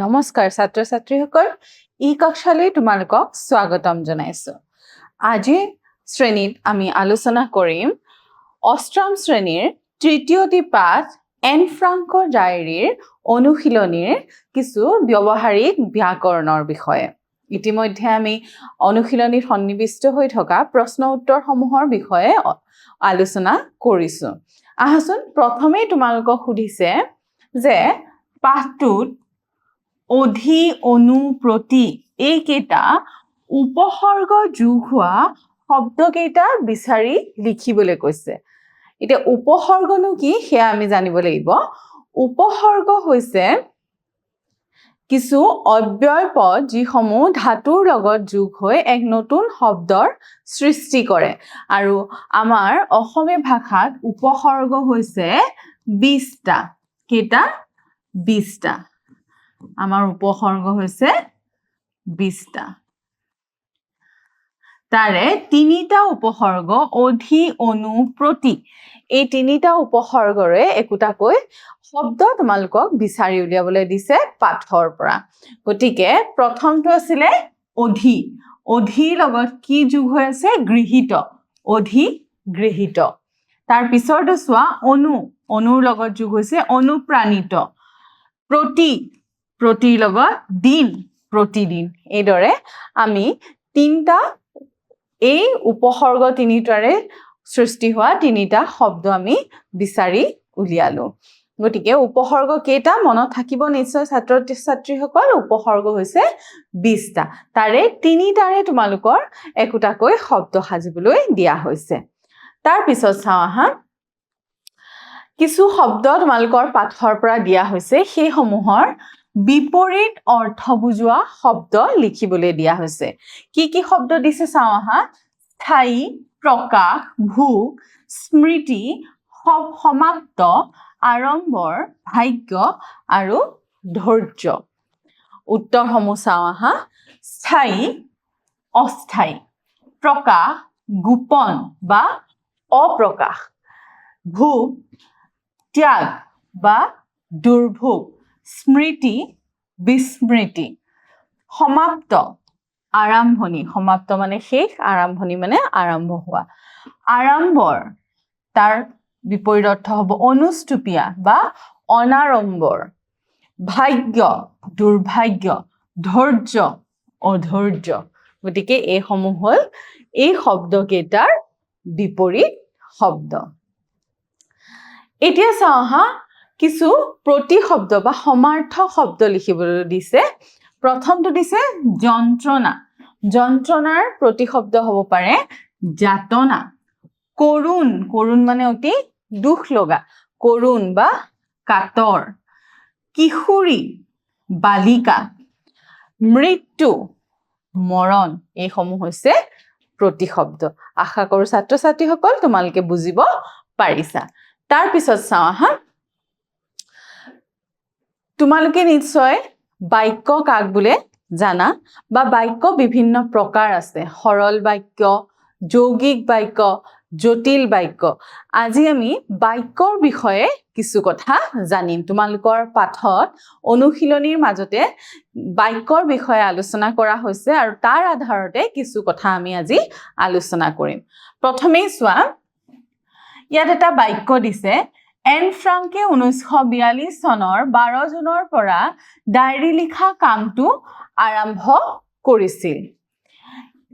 নমস্কাৰ ছাত্ৰ ছাত্ৰীসকল ই কক্ষালৈ তোমালোকক স্বাগতম জনাইছোঁ। আজিৰ শ্ৰেণীত আমি আলোচনা কৰিম অষ্টম শ্ৰেণীৰ তৃতীয়টি পাঠ এন ফ্ৰাংকো ডায়েৰীৰ অনুশীলনীৰ কিছু ব্যৱহাৰিক ব্যাকৰণৰ বিষয়ে। ইতিমধ্যে আমি অনুশীলনীত সন্নিৱিষ্ট হৈ থকা প্ৰশ্ন উত্তৰসমূহৰ বিষয়ে আলোচনা কৰিছোঁ। আহাচোন, প্ৰথমেই তোমালোকক সুধিছে যে পাঠটোত অধি অনু প্ৰতি এইকেইটা উপসৰ্গ যোগ হোৱা শব্দকেইটা বিচাৰি লিখিবলৈ কৈছে। এতিয়া উপসৰ্গনো কি সেয়া আমি জানিব লাগিব। উপসৰ্গ হৈছে কিছু অব্যয় পদ যিসমূহ ধাতুৰ লগত যোগ হৈ এক নতুন শব্দৰ সৃষ্টি কৰে। আৰু আমাৰ অসমীয়া ভাষাত উপসৰ্গ হৈছে বিছটা। কেইটা? বিছটা। আমাৰ উপসৰ্গ হৈছে বিছটা তাৰে তিনিটা উপসৰ্গ অধি অনু প্ৰতি এই তিনিটা উপসৰ্গৰে একোটাকৈ শব্দ তোমালোকক বিচাৰি উলিয়াবলৈ দিছে পাঠৰ পৰা। গতিকে প্ৰথমটো আছিলে অধি। অধিৰ লগত কি যোগ হৈ আছে? গৃহীত। অধি, গৃহীত। তাৰ পিছৰটো চোৱা অনু অনুৰ লগত যোগ হৈছে অনুপ্ৰাণিত। প্ৰতি প্ৰতিৰ লগত দিন, প্ৰতিদিন। এইদৰে আমি তিনিটা, এই উপসৰ্গ তিনিটাৰে সৃষ্টি হোৱা তিনিটা শব্দ আমি বিচাৰি উলিয়ালো। গতিকে উপসৰ্গ কেইটা মনত থাকিব নিশ্চয় ছাত্ৰ ছাত্ৰীসকল উপসৰ্গ হৈছে বিছটা তাৰে তিনিটাৰে তোমালোকৰ একোটাকৈ শব্দ সাজিবলৈ দিয়া হৈছে। তাৰপিছত চাওঁ আহা। কিছু শব্দ তোমালোকৰ পাঠৰ পৰা দিয়া হৈছে, সেইসমূহৰ বিপৰীত অৰ্থ বুজোৱা শব্দ লিখিবলৈ দিয়া হৈছে। কি কি শব্দ দিছে চাওঁ আহা। স্থায়ী প্ৰকাশ ভোগ স্মৃতি সমাপ্ত আড়ম্বৰ ভাগ্য আৰু ধৈৰ্য। উত্তৰসমূহ চাওঁ আহা। স্থায়ী অস্থায়ী প্ৰকাশ গোপন বা অপ্ৰকাশ। ভোগ ত্যাগ বা দুৰ্ভোগ। স্মৃতি, বিস্মৃতি, সমাপ্ত, আৰম্ভণি, সমাপ্ত মানে শেষ, আৰম্ভণি মানে আৰম্ভ হোৱা। আড়ম্বৰ তাৰ বিপৰীত অৰ্থ হ'ব অনুষ্টুপীয়া বা অনাড়ম্বৰ। ভাগ্য, দুৰ্ভাগ্য, ধৈৰ্য, অধৈৰ্য। গতিকে এইসমূহ হ'ল এই শব্দকেইটাৰ বিপৰীত শব্দ। এতিয়া চাওঁ আহা কিছু প্ৰতিশব্দ বা সমাৰ্থক শব্দ লিখিবলৈ দিছে। প্ৰথমটো দিছে যন্ত্ৰণা। যন্ত্ৰণাৰ প্ৰতিশব্দ হ'ব পাৰে যাতনা। কৰুণ কৰুণ মানে অতি দুখ লগা। কৰুণ বা কাতৰ। কিশোৰী, বালিকা। মৃত্যু, মৰণ, এইসমূহ হৈছে প্ৰতিশব্দ। আশা কৰোঁ ছাত্ৰ ছাত্ৰীসকল তোমালোকে বুজিব পাৰিছা। তাৰপিছত চাওঁ আহা তোমালোকে নিশ্চয় বাক্য কাক বোলে জানা বা বাক্য বিভিন্ন প্ৰকাৰ আছে। সৰল বাক্য, যৌগিক বাক্য, জটিল বাক্য। আজি আমি বাক্যৰ বিষয়ে কিছু কথা জানিম। তোমালোকৰ পাঠত অনুশীলনীৰ মাজতে বাক্যৰ বিষয়ে আলোচনা কৰা হৈছে আৰু তাৰ আধাৰতে কিছু কথা আমি আজি আলোচনা কৰিম। প্ৰথমেই চোৱা, ইয়াত এটা বাক্য দিছে এন ফ্ৰাংকে ঊনৈছশ বিয়াল্লিছ চনৰ বাৰ জুনৰ পৰা ডায়েৰী লিখা কামটো আৰম্ভ কৰিছিল।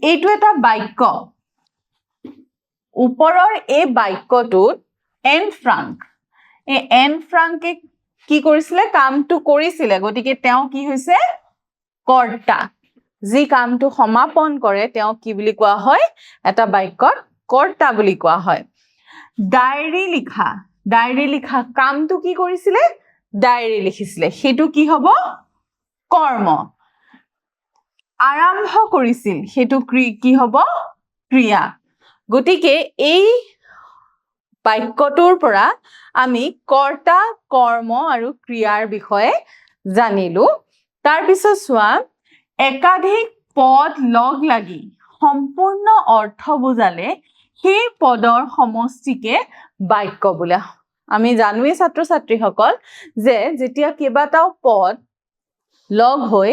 এইটো এটা বাক্য। ওপৰৰ এই বাক্যটোত এন ফ্ৰাংক। এই এন ফ্ৰাংকে কি কৰিছিলে? কামটো কৰিছিলে। গতিকে তেওঁ কি হৈছে? কৰ্তা। যি কামটো সমাপন কৰে তেওঁক কি বুলি কোৱা হয়? এটা বাক্যত কৰ্তা বুলি কোৱা হয়। ডায়েৰী লিখা। ডায়েৰী লিখা কামটো কি কৰিছিলে? ডায়েৰী লিখিছিলে। সেইটো কি হ'ব? কৰ্ম। আৰম্ভ কৰিছিল। সেইটো কি হ'ব? ক্ৰিয়া। গতিকে এই বাক্যটোৰ পৰা আমি কৰ্তা কৰ্ম আৰু ক্ৰিয়াৰ বিষয়ে জানিলো। তাৰপিছত চোৱা একাধিক পদ লগ লাগি সম্পূৰ্ণ অৰ্থ বুজালে সেই পদৰ সমষ্টিকে বাক্য বোলা। আমি জানোৱেই ছাত্ৰ ছাত্ৰীসকল যে যেতিয়া কেইবাটাও পদ লগ হৈ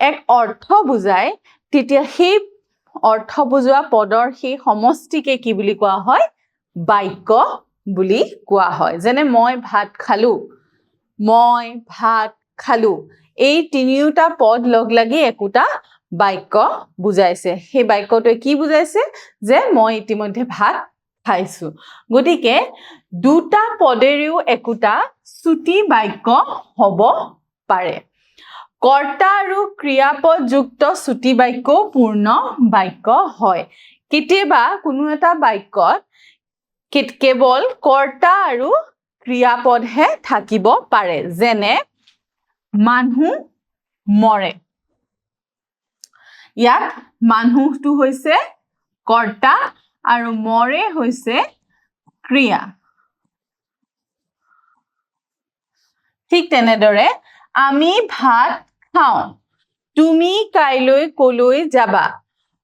এক অৰ্থ বুজায় তেতিয়া সেই অৰ্থ বুজোৱা পদৰ সেই সমষ্টিকে কি বুলি কোৱা হয়? বাক্য বুলি কোৱা হয়। যেনে মই ভাত খালো মই ভাত খালো। এই তিনিওটা পদ লগ লাগি একোটা বাক্য বুজাইছে। সেই বাক্যটোৱে কি বুজাইছে? যে মই ইতিমধ্যে ভাত খাইছো গতিকে দুটা পদেৰেও একোটা চুটি বাক্য হ'ব পাৰে। কৰ্তা আৰু ক্ৰিয়াপদযুক্ত চুটি বাক্যও পূৰ্ণ বাক্য হয়। কেতিয়াবা কোনো এটা বাক্যত কেৱল কৰ্তা আৰু ক্ৰিয়াপদহে থাকিব পাৰে যেনে মানুহ মৰে। ইয়াত মানুহটো হৈছে কৰ্তা আৰু মৰে হৈছে ক্ৰিয়া। ঠিক তেনেদৰে আমি ভাত খাওঁ। তুমি কাইলৈ কলৈ যাবা?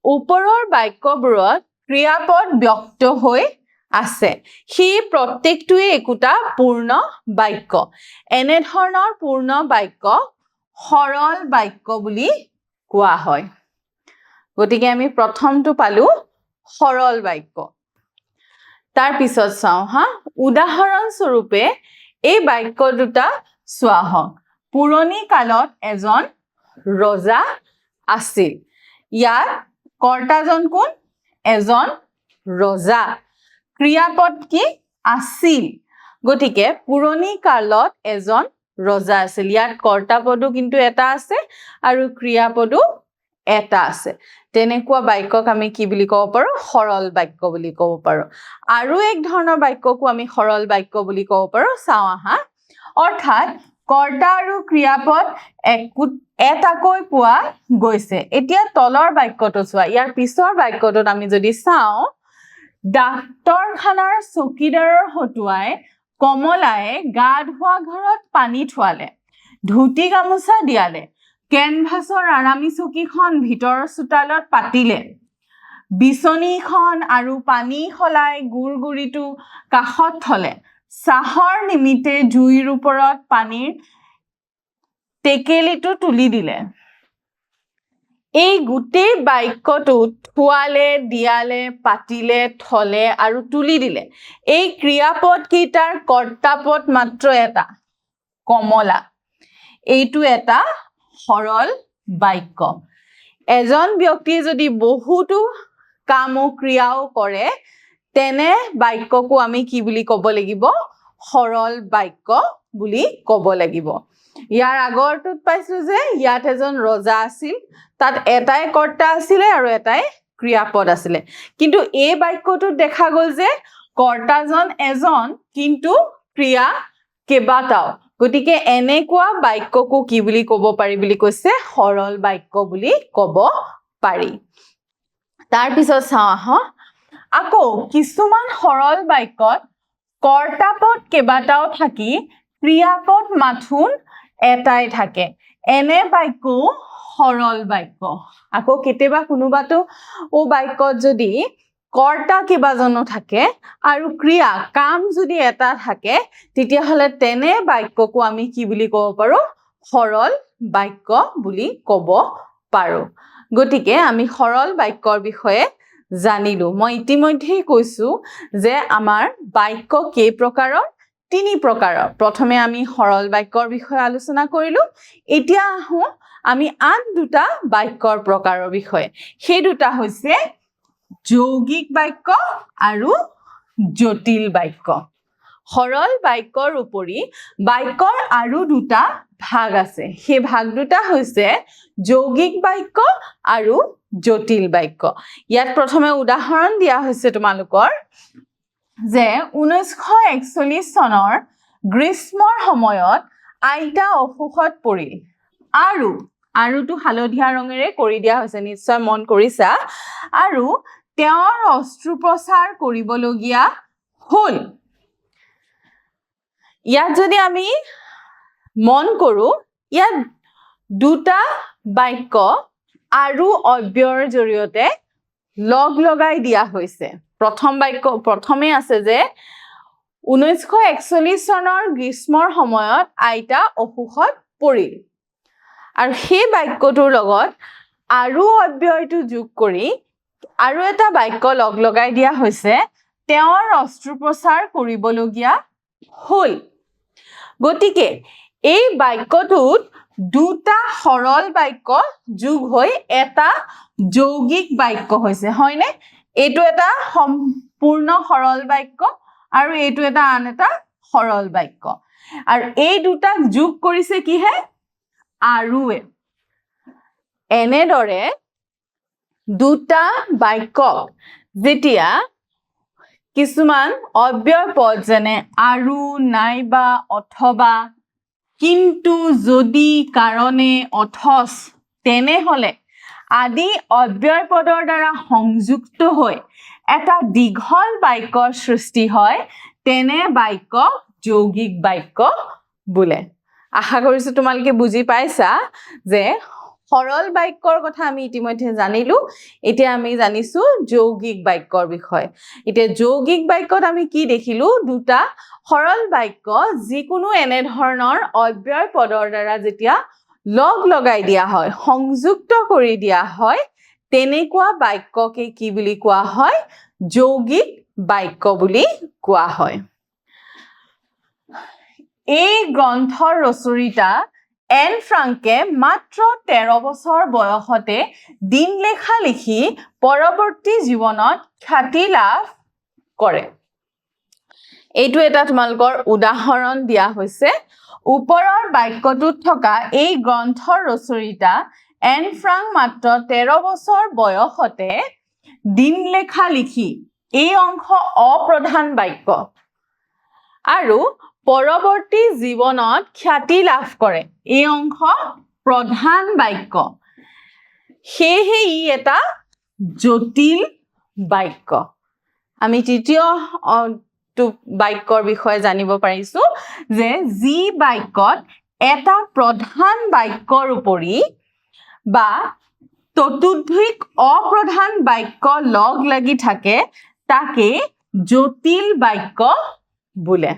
ওপৰৰ বাক্যবোৰত ক্ৰিয়াপদ ব্যক্ত হৈ আছে। সেই প্ৰত্যেকটোৱে একোটা পূৰ্ণ বাক্য। এনেধৰণৰ পূৰ্ণ বাক্য সৰল বাক্য বুলি কোৱা হয়। গতিকে আমি প্ৰথমটো পালো সৰল বাক্য। তাৰ পিছত চাওঁ, হা? উদাহৰণস্বৰূপে, এই বাক্য দুটা চোৱা হওক। পুৰণি কালত এজন ৰজা আছিল। ইয়াত কৰ্তাজন কোন? এজন ৰজা। ক্ৰিয়াপদ কি? আছিল। গতিকে পুৰণি কালত এজন ৰজা আছিল। ইয়াত কৰ্তাপদো কিন্তু এটা আছে আৰু ক্ৰিয়াপদো এটা আছে। তেনেকুৱা বাক্যক আমি কি বুলি ক'ব পাৰোঁ? সৰল বাক্য বুলি ক'ব পাৰোঁ। আৰু এক ধৰণৰ বাক্যকো আমি সৰল বাক্য বুলি ক'ব পাৰোঁ। চাওঁ আহা। অৰ্থাৎ কৰ্তা আৰু ক্ৰিয়াপদ একো এটাকৈ পোৱা গৈছে। এতিয়া তলৰ বাক্যটো চোৱা। ইয়াৰ পিছৰ বাক্যটোত আমি যদি চাওঁ ডাক্তৰখানাৰ চকীদাৰৰ হতুৱাই কমলাই গা ধোৱা ঘৰত পানী থোৱালে ধুতি গামোচা দিয়ালে কেনভাছৰ আৰামী চকীখন ভিতৰৰ চোতালত পাতিলে। বিচনীখন আৰু পানী সলাই গুৰ গুৰিটো কাষত থলে। চাহৰ নিমিত্তে জুইৰ ওপৰত পানীৰ টেকেলিটো তুলি দিলে। এই গোটেই বাক্যটোত থোৱালে দিয়ালে পাতিলে থলে আৰু তুলি দিলে। এই ক্ৰিয়াপদ কেইটাৰ কৰ্তাপদ মাত্ৰ এটা? কমলা। এইটো এটা সৰল বাক্য। এজন ব্যক্তিয়ে যদি বহুতো কাম ক্ৰিয়াও কৰে তেনে বাক্যকো আমি কি বুলি ক'ব লাগিব? সৰল বাক্য বুলি ক'ব লাগিব। ইয়াৰ আগৰটোত পাইছো যে ইয়াত এজন ৰজা আছিল তাত এটাই কৰ্তা আছিলে আৰু এটাই ক্ৰিয়াপদ আছিলে। কিন্তু এই বাক্যটোত দেখা গ'ল যে কৰ্তাজন এজন কিন্তু ক্ৰিয়া কেইবাটাও। গতিকে এনেকুৱা বাক্যকো কি বুলি ক'ব পাৰি বুলি কৈছে? সৰল বাক্য বুলি ক'ব পাৰি। তাৰপিছত চাওঁ আহক আকৌ কিছুমান সৰল বাক্যত কৰ্তাপদ কেইবাটাও থাকি ক্ৰিয়াপদ মাথোন এটাই থাকে। এনে বাক্যও সৰল বাক্য। আকৌ কেতিয়াবা কোনোবাটো বাক্যত যদি কৰ্তা কেইবাজনো থাকে আৰু ক্ৰিয়া, কাম যদি এটা থাকে, তেতিয়াহ'লে তেনে বাক্যকো আমি কি বুলি ক'ব পাৰোঁ? সৰল বাক্য বুলি ক'ব পাৰোঁ। গতিকে আমি সৰল বাক্যৰ বিষয়ে জানিলো। মই ইতিমধ্যেই কৈছো যে আমাৰ বাক্য কেই প্ৰকাৰৰ? তিনি প্ৰকাৰৰ। প্ৰথমে আমি সৰল বাক্যৰ বিষয়ে আলোচনা কৰিলো। এতিয়া আহোঁ আমি আন দুটা বাক্যৰ প্ৰকাৰৰ বিষয়ে। সেই দুটা হৈছে যৌগিক বাক্য আৰু জটিল বাক্য। সৰল বাক্যৰ উপৰি বাক্যৰ আৰু দুটা ভাগ আছে। সেই ভাগ দুটা হৈছে যৌগিক বাক্য আৰু জটিল বাক্য। ইয়াত প্ৰথমে উদাহৰণ দিয়া হৈছে তোমালোকৰ যে ঊনৈছশ একচল্লিছ চনৰ গ্ৰীষ্মৰ সময়ত আইতা অসুখত পৰিল। আৰু আৰুটো হালধীয়া ৰঙেৰে কৰি দিয়া হৈছে। নিশ্চয় মন কৰিছা। আৰু তেওঁৰ অস্ত্ৰোপচাৰ কৰিবলগীয়া হ'ল। ইয়াত যদি আমি মন কৰো ইয়াত দুটা বাক্য আৰু অব্যয়ৰ জৰিয়তে লগ লগাই দিয়া হৈছে। প্ৰথম বাক্য প্ৰথমে আছে যে ঊনৈছশ একচল্লিছ চনৰ গ্ৰীষ্মৰ সময়ত আইতা অসুখত পৰিল। আৰু সেই বাক্যটোৰ লগত আৰু অব্যয়টো যোগ কৰি আৰু এটা বাক্য লগ লগাই দিয়া হৈছে তেওঁৰ অস্ত্ৰোপচাৰ কৰিবলগীয়া হ'ল। গতিকে এই বাক্যটোত দুটা সৰল বাক্য যোগ হৈ এটা যৌগিক বাক্য হৈছে হয়নে? এইটো এটা সম্পূৰ্ণ সৰল বাক্য আৰু এইটো এটা আন এটা সৰল বাক্য। আৰু এই দুটাক যোগ কৰিছে কিহে? আৰুৱে। এনেদৰে দুটা বাক্যক যেতিয়া কিছুমান অব্যয় পদ যেনে আৰু, নাইবা, অথবা, কিন্তু, যদি, কাৰণে, অথচ, তেনেহলে আদি অব্যয় পদৰ দ্বাৰা সংযুক্ত হৈ এটা দীঘল বাক্যৰ সৃষ্টি হয়, তেনে বাক্য যৌগিক বাক্য বোলে। আশা কৰিছো তোমালোকে বুজি পাইছা যে সৰল বাক্যৰ কথা আমি ইতিমধ্যে জানিলো। এতিয়া আমি জানিছো যৌগিক বাক্যৰ বিষয়ে। এতিয়া যৌগিক বাক্যত আমি কি দেখিলো? দুটা সৰল বাক্য যিকোনো এনেধৰণৰ অব্যয় পদৰ দ্বাৰা যেতিয়া লগ লগাই দিয়া হয় সংযুক্ত কৰি দিয়া হয় তেনেকুৱা বাক্যকে কি বুলি কোৱা হয়? যৌগিক বাক্য বুলি কোৱা হয়। এই গ্ৰন্থৰ ৰচয়িতা এন ফ্ৰাংকে মাত্ৰ তেৰ বছৰ বয়সতে দিন লেখা পৰৱৰ্তী জীৱনত খ্যাতি লাভ কৰে। এইটো এটা তোমালোকৰ উদাহৰণ দিয়া হৈছে। ওপৰৰ বাক্যটোত থকা এই গ্ৰন্থৰ ৰচয়িতা এন ফ্ৰাংক মাত্ৰ তেৰ বছৰ বয়সতে দিন লেখা লিখি এই অংশ অপ্ৰধান বাক্য। আৰু পৰৱৰ্তী জীৱনত খ্যাতি লাভ কৰে। এই অংশ প্ৰধান বাক্য। সেয়েহে ই এটা জটিল বাক্য। আমি তৃতীয় বাক্যৰ বিষয়ে জানিব পাৰিছো যে যি বাক্যত এটা প্ৰধান বাক্যৰ উপৰি বা ততোধিক অপ্ৰধান বাক্য লগ লাগি থাকে, তাকে জটিল বাক্য বোলে।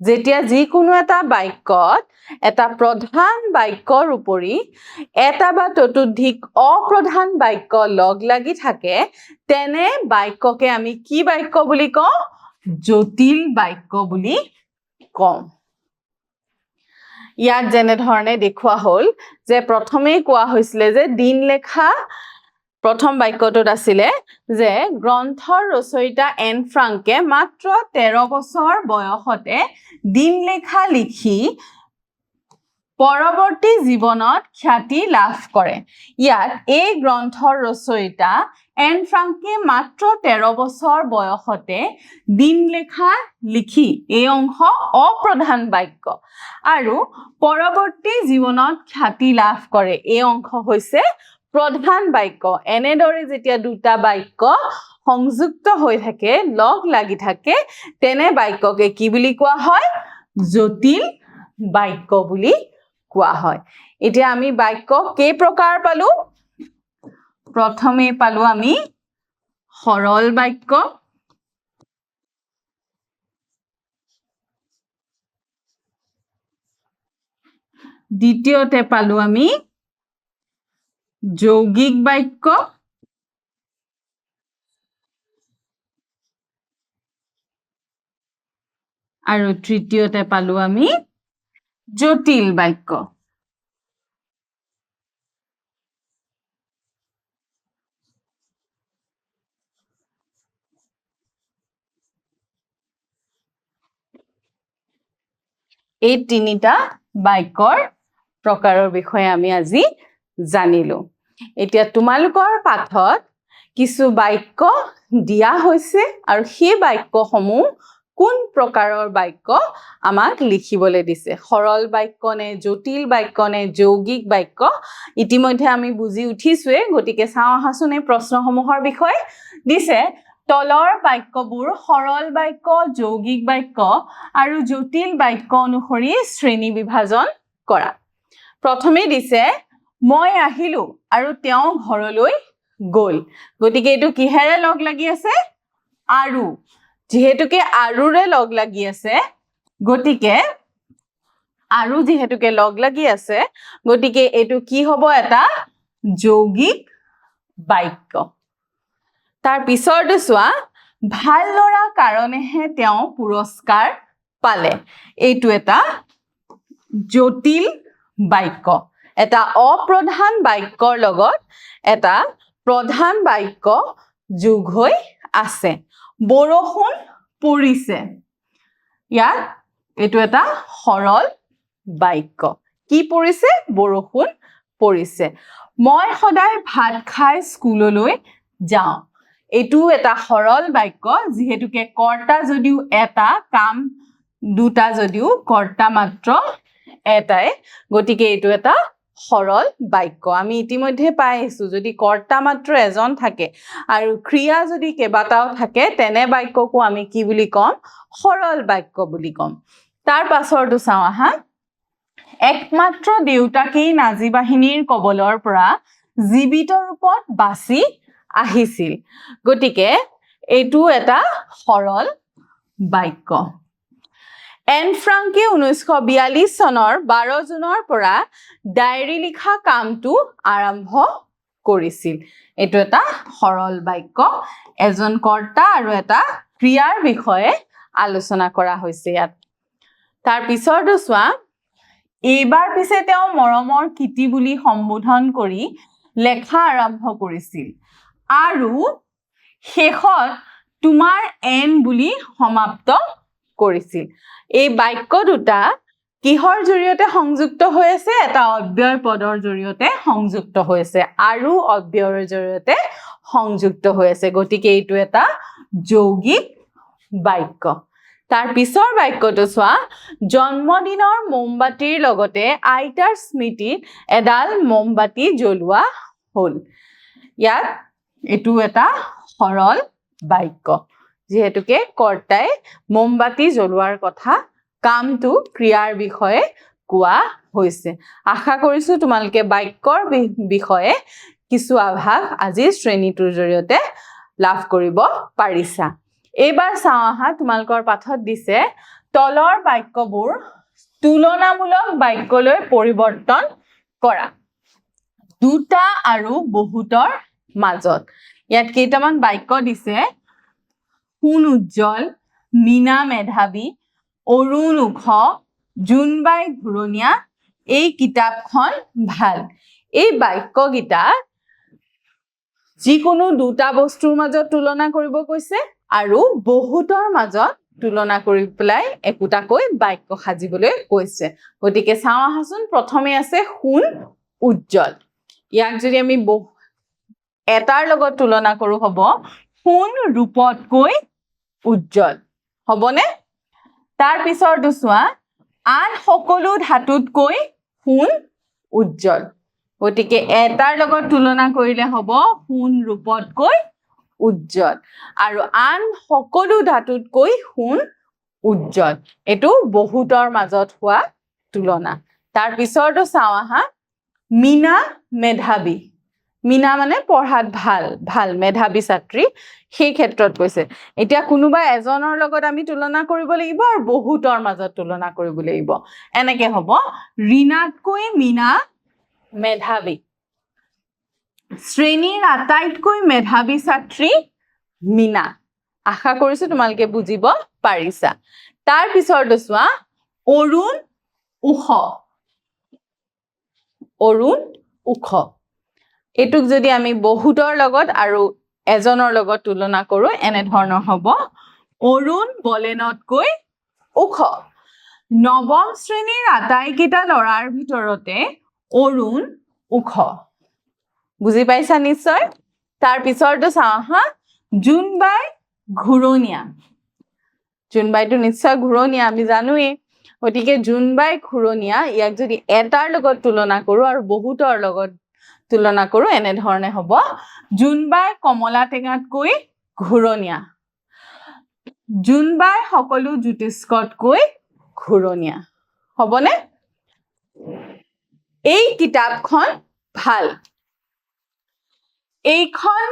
যেতিয়া যিকোনো এটা বাক্যত, এটা প্ৰধান বাক্যৰ উপৰি এটা বা ততোধিক অপ্ৰধান বাক্য লগ লাগি থাকে, তেনে বাক্যকে আমি কি বাক্য বুলি কওঁ? জটিল বাক্য বুলি কওঁ। ইয়াত যেনেধৰণে দেখুওৱা হ'ল যে প্ৰথমেই কোৱা হৈছিলে যে দিন লেখা প্ৰথম বাক্যটোত আছিলে যে গ্ৰন্থৰ ৰচয়িতা এন ফ্ৰাংকে মাত্ৰ তেৰ বছৰ বয়সতে দিন লেখা পৰৱৰ্তী জীৱনত খ্যাতি লাভ কৰে। ইয়াত এই গ্ৰন্থৰ ৰচয়িতা এন ফ্ৰাংকে মাত্ৰ তেৰ বছৰ বয়সতে দিন লেখা লিখি এই অংশ অপ্ৰধান বাক্য। আৰু পৰৱৰ্তী জীৱনত খ্যাতি লাভ কৰে। এই অংশ হৈছে প্ৰধান বাক্য, এনেদৰে যেতিয়া দুটা বাক্য সংযুক্ত হৈ থাকে, লগ লাগি থাকে, তেনে বাক্যকে কি বুলি কোৱা হয়? জটিল বাক্য বুলি কোৱা হয়। এতিয়া আমি বাক্য কেই প্ৰকাৰ পালো? প্ৰথমে পালো আমি সৰল বাক্য। দ্বিতীয়তে পালো আমি যৌগিক বাক্য। আৰু তৃতীয়তে পালো আমি জটিল বাক্য। এই তিনিটা বাক্যৰ প্ৰকাৰৰ বিষয়ে আমি আজি জানিলো। এতিয়া তোমালোকৰ পাঠত কিছু বাক্য দিয়া হৈছে আৰু সেই বাক্যসমূহ কোন প্ৰকাৰৰ বাক্য আমাক লিখিবলৈ দিছে? সৰল বাক্য নে জটিল বাক্য নে যৌগিক বাক্য? ইতিমধ্যে আমি বুজি উঠিছোৱে গতিকে চাওঁ আহাচোন এই প্ৰশ্নসমূহৰ বিষয়ে। দিছে তলৰ বাক্যবোৰ সৰল বাক্য যৌগিক বাক্য আৰু জটিল বাক্য অনুসৰি শ্ৰেণী বিভাজন কৰা। প্ৰথমে দিছে মই আহিলো আৰু তেওঁ ঘৰলৈ গ'ল। গতিকে এইটো কিহেৰে লগ লাগি আছে? আৰু। যিহেতুকে আৰুৰে লগ লাগি আছে, গতিকে আৰু যিহেতুকে লগ লাগি আছে, গতিকে এইটো কি হ'ব এটা? যৌগিক বাক্য। তাৰ পিছৰটো চোৱা, ভালো ল'ৰা কাৰণেহে তেওঁ পুৰস্কাৰ পালে। এইটো এটা জটিল বাক্য। এটা অপ্ৰধান বাক্যৰ লগত এটা প্ৰধান বাক্য যোগ হৈ আছে। বৰষুণ পৰিছে। ইয়াত এইটো এটা সৰল বাক্য। কি পৰিছে? বৰষুণ পৰিছে। মই সদায় ভাত খাই স্কুললৈ যাওঁ। এইটো এটা সৰল বাক্য যিহেতুকে কৰ্তা যদিও এটা কাম দুটা যদিও কৰ্তা মাত্ৰ এটাই। গতিকে এইটো এটা সৰল বাক্য। আমি ইতিমধ্যে পাই আহিছো। যদি কৰ্তা মাত্ৰ এজন থাকে আৰু ক্ৰিয়া যদি কেইবাটাও থাকে, তেনে বাক্যকো আমি কি বুলি ক'ম? সৰল বাক্য বুলি ক'ম। তাৰ পাছৰটো চাওঁ আহা। একমাত্ৰ দেউতাকেই নাজী বাহিনীৰ কবলৰ পৰা জীৱিত ৰূপত বাচি আহিছিল। গতিকে এইটো এটা সৰল বাক্য। এন ফ্ৰাংকে ঊনৈছশ বিয়াল্লিছ চনৰ বাৰ জুনৰ পৰা ডায়েৰী লিখা কামটো আৰম্ভ কৰিছিল। এইটো এটা সৰল বাক্য। এজন কৰ্তা আৰু এটা ক্ৰিয়াৰ বিষয়ে আলোচনা কৰা হৈছে ইয়াত। তাৰ পিছৰটো চোৱা। এইবাৰ পিছে তেওঁ মৰমৰ কীৰ্তি বুলি সম্বোধন কৰি লেখা আৰম্ভ কৰিছিল। আৰু শেষত তোমাৰ এন বুলি সমাপ্ত কৰিছিল। এই বাক্য দুটা কিহৰ জৰিয়তে সংযুক্ত হৈ আছে? এটা অব্যয় পদৰ জৰিয়তে সংযুক্ত হৈ আছে আৰু অব্যয়ৰ জৰিয়তে সংযুক্ত হৈ আছে। গতিকে এইটো এটা যৌগিক বাক্য। তাৰ পিছৰ বাক্যটো চোৱা, জন্মদিনৰ মমবাতিৰ লগতে আইতাৰ স্মৃতিত এডাল মমবাতি জ্বলোৱা হ'ল। ইয়াত এইটো এটা সৰল বাক্য। যিহেতুকে কৰ্তাই মমবাতি জ্বলোৱাৰ কথা কামটো ক্ৰিয়াৰ বিষয়ে কোৱা হৈছে। আশা কৰিছো তোমালোকে বাক্যৰ বিষয়ে কিছু আভাস আজিৰ শ্ৰেণীটোৰ জৰিয়তে লাভ কৰিব পাৰিছা। এইবাৰ চাওঁ আহা তোমালোকৰ পাঠত দিছে তলৰ বাক্যবোৰ তুলনামূলক বাক্যলৈ পৰিৱৰ্তন কৰা। দুটা আৰু বহুতৰ মাজত। ইয়াত কেইটামান বাক্য দিছে সোণ উজ্জ্বল মীনা মেধাৱী অৰুণ ওখ জোনবাই ঘূৰণীয়া এই কিতাপখন ভাল। এই বাক্যকেইটা যিকোনো দুটা বস্তুৰ মাজত তুলনা কৰিব কৈছে আৰু বহুতৰ মাজত তুলনা কৰি পেলাই একোটাকৈ বাক্য সাজিবলৈ কৈছে গতিকে চাওঁ আহাচোন প্ৰথমে আছে সোণ উজ্জ্বল। ইয়াক যদি আমি বহু এটাৰ লগত তুলনা কৰো হ'ব সোণ ৰূপতকৈ উজ্জ্বল? হ'বনে? তাৰ পিছৰটো চোৱা আন সকলো ধাতুতকৈ সোণ উজ্জ্বল। গতিকে এটাৰ লগত তুলনা কৰিলে হ'ব সোণ ৰূপতকৈ উজ্জ্বল। আৰু আন সকলো ধাতুতকৈ সোণ উজ্জ্বল। এইটো বহুতৰ মাজত হোৱা তুলনা। তাৰ পিছৰটো চাওঁ আহা মীনা মেধাৱী। মীনা মানে পঢ়াত ভাল ভাল মেধাৱী ছাত্ৰী সেই ক্ষেত্ৰত কৈছে। এতিয়া কোনোবা এজনৰ লগত আমি তুলনা কৰিব লাগিব আৰু বহুতৰ মাজত তুলনা কৰিব লাগিব। এনেকে হ'ব ৰীণাতকৈ মীনা মেধাৱী। শ্ৰেণীৰ আটাইতকৈ মেধাৱী ছাত্ৰী মীনা। আশা কৰিছো তোমালোকে বুজিব পাৰিছা। তাৰ পিছৰটো চোৱা অৰুণ ওখ অৰুণ ওখ এইটোক যদি আমি বহুতৰ লগত আৰু এজনৰ লগত তুলনা কৰো এনেধৰণৰ হ'ব। অৰুণ বলেনতকৈ ওখ। নৱম শ্ৰেণীৰ আটাইকেইটা ল'ৰাৰ ভিতৰতে অৰুণ ওখ। বুজি পাইছা নিশ্চয়? তাৰ পিছৰটো চাওঁ হা জোনবাই ঘূৰণীয়া। জোনবাইটো নিশ্চয় ঘূৰণীয়া আমি জানোৱেই। গতিকে জোনবাই ঘূৰণীয়া ইয়াক যদি এটাৰ লগত তুলনা কৰো আৰু বহুতৰ লগত তুলনা কৰো এনেধৰণে হ'ব। জোনবাই কমলা টেঙাতকৈ ঘূৰণীয়া। জোনবাই সকলো জ্যোতিষ্কতকৈ ঘূৰণীয়া। হ'বনে? এই কিতাপখন ভাল। এইখন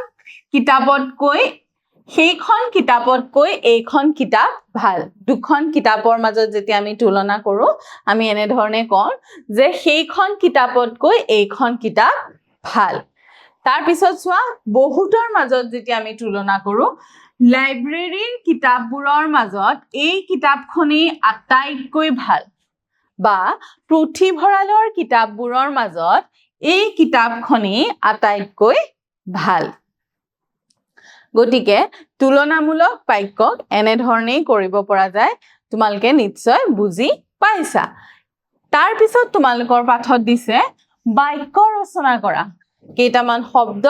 কিতাপতকৈ সেইখন কিতাপতকৈ এইখন কিতাপ ভাল। দুখন কিতাপৰ মাজত যেতিয়া আমি তুলনা কৰোঁ আমি এনেধৰণে কওঁ যে সেইখন কিতাপতকৈ এইখন কিতাপ ভাল। তাৰপিছত চোৱা বহুতৰ মাজত যেতিয়া আমি তুলনা কৰোঁ লাইব্ৰেৰীৰ কিতাপবোৰৰ মাজত এই কিতাপখনেই আটাইতকৈ ভাল বা পুথিভঁৰালৰ কিতাপবোৰৰ মাজত এই কিতাপখনেই আটাইতকৈ ভাল। গতিকে তুলনামূলক বাক্যক এনেধৰণেই কৰিব পৰা যায় তোমালোকে নিশ্চয় বুজি পাইছা। তাৰপিছত তোমালোকৰ পাঠত দিছে বাক্য ৰচনা কৰা। কেইটামান শব্দ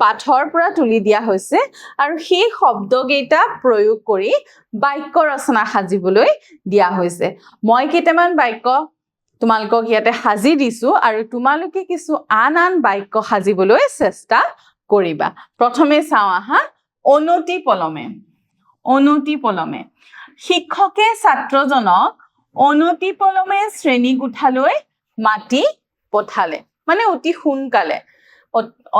পাঠৰ পৰা তুলি দিয়া হৈছে আৰু সেই শব্দকেইটা প্ৰয়োগ কৰি বাক্য ৰচনা সাজিবলৈ দিয়া হৈছে। মই কেইটামান বাক্য তোমালোকক ইয়াতে সাজি দিছো আৰু তোমালোকে কিছু আন আন বাক্য সাজিবলৈ চেষ্টা কৰিবা। প্ৰথমে চাওঁ আহা অনতি পলমে অনতি পলমে। শিক্ষকে ছাত্ৰজনক অনতি পলমে শ্ৰেণীকোঠালৈ মাতি পঠালে মানে অতি সোনকালে।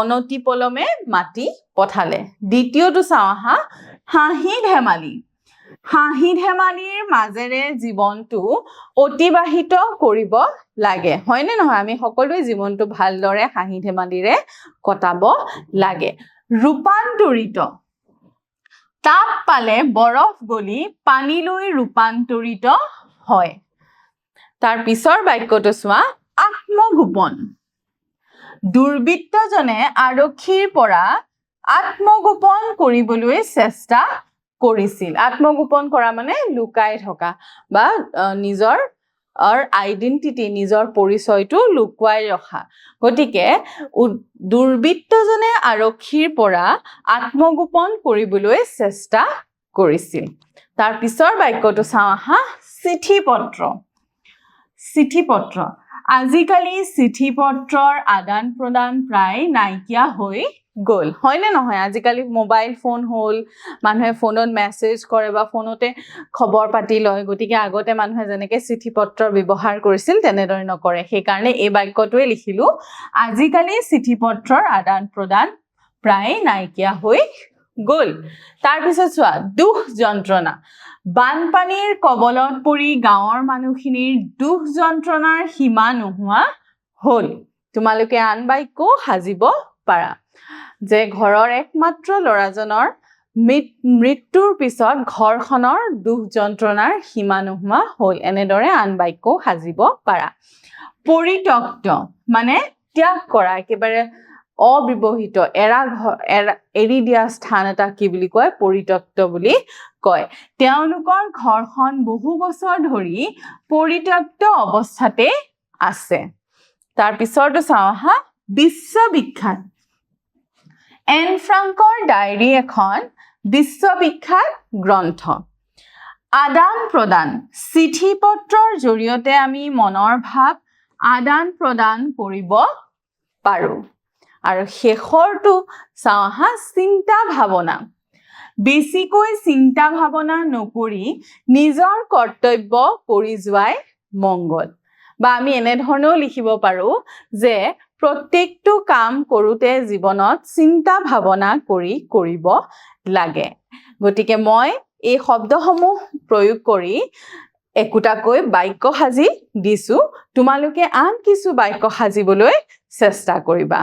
অনতি পলমে মাতি পঠালে। দ্বিতীয়টো চাওঁ আহা, হাঁহি ধেমালি। হাঁহি ধেমালিৰ মাজেৰে জীৱনটো অতিবাহিত কৰিব লাগে। হয়নে নহয়? আমি সকলোৱে জীৱনটো ভালদৰে হাঁহি ধেমালিৰে কটাব লাগে। ৰূপান্তৰিত। তাপ পালে বৰফ গলি পানীলৈ ৰূপান্তৰিত হয়। তাৰ পিছৰ বাক্যটো চোৱা আত্মগোপন। দুৰ্বৃত্তজনে আৰক্ষীৰ পৰা আত্মগোপন কৰিবলৈ চেষ্টা কৰিছিল। আত্মগোপন কৰা মানে লুকাই থকা বা নিজৰ আইডেণ্টিটি নিজৰ পৰিচয়টো লুকুৱাই ৰখা। গতিকে দুৰ্বৃত্তজনে আৰক্ষীৰ পৰা আত্মগোপন কৰিবলৈ চেষ্টা কৰিছিল। তাৰ পিছৰ বাক্যটো চাওঁ আহা। চিঠি পত্ৰ চিঠি পত্ৰ আজিকালি চিঠি পত্ৰৰ আদান প্ৰদান প্ৰায় নাইকিয়া হৈ গ'ল। হয়নে নহয়? আজিকালি মোবাইল ফোন হ'ল মানুহে ফোনত মেছেজ কৰে বা ফোনতে খবৰ পাতি লয় গতিকে আগতে মানুহে যেনেকৈ চিঠি পত্ৰৰ ব্যৱহাৰ কৰিছিল তেনেদৰে নকৰে। সেইকাৰণে এই বাক্যটোৱে লিখিলোঁ আজিকালি চিঠি পত্ৰৰ আদান প্ৰদান প্ৰায় নাইকিয়া হৈ গ'ল। তাৰপিছত চোৱা দুখ যন্ত্ৰণা। বানপানীৰ কবলত পৰি গাঁৱৰ মানুহখিনিৰ দুখ যন্ত্ৰণাৰ সীমা নোহোৱা হ'ল। তোমালোকে আন বাক্যও সাজিব পাৰা। যে ঘৰৰ একমাত্ৰ ল'ৰাজনৰ মৃত- মৃত্যুৰ পিছত ঘৰখনৰ দুখ যন্ত্ৰণাৰ সীমা নোহোৱা হ'ল। এনেদৰে আন বাক্যও সাজিব পাৰা। পৰিত্যক্ত মানে ত্যাগ কৰা। একেবাৰে অবিবাহিত এৰা ঘৰ এৰা দিয়া স্থান এটা কি বুলি কয়? পৰিত্যক্ত বুলি কয়। তেওঁলোকৰ ঘৰখন বহু বছৰ ধৰি পৰিত্যক্ত অৱস্থাতে আছে। তাৰ পিছৰটো চাওঁ আহা। বিশ্ববিখ্যাত। এন ফ্ৰাংকৰ ডায়েৰী এখন বিশ্ববিখ্যাত গ্ৰন্থ। আদান প্ৰদান। চিঠি পত্ৰৰ জৰিয়তে আমি মনৰ ভাৱ আদান প্ৰদান কৰিব পাৰোঁ। আৰু শেষৰটো, চাওঁ আহা, চিন্তা ভাৱনা। বেছিকৈ চিন্তা ভাৱনা নকৰি নিজৰ কৰ্তব্য কৰি যোৱাই মংগল। বা আমি এনেধৰণেও লিখিব পাৰোঁ যে প্ৰত্যেকটো কাম কৰোঁতে জীৱনত চিন্তা ভাৱনা কৰি কৰিব লাগে। গতিকে মই এই শব্দসমূহ প্ৰয়োগ কৰি একোটাকৈ বাক্য সাজি দিছোঁ। তোমালোকে আন কিছু বাক্য সাজিবলৈ চেষ্টা কৰিবা।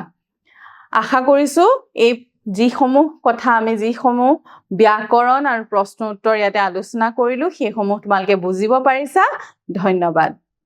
আশা কৰিছোঁ এই যিসমূহ কথা আমি যিসমূহ ব্যাকৰণ আৰু প্ৰশ্ন উত্তৰ ইয়াতে আলোচনা কৰিলোঁ সেইসমূহ তোমালোকে বুজিব পাৰিছা। ধন্যবাদ।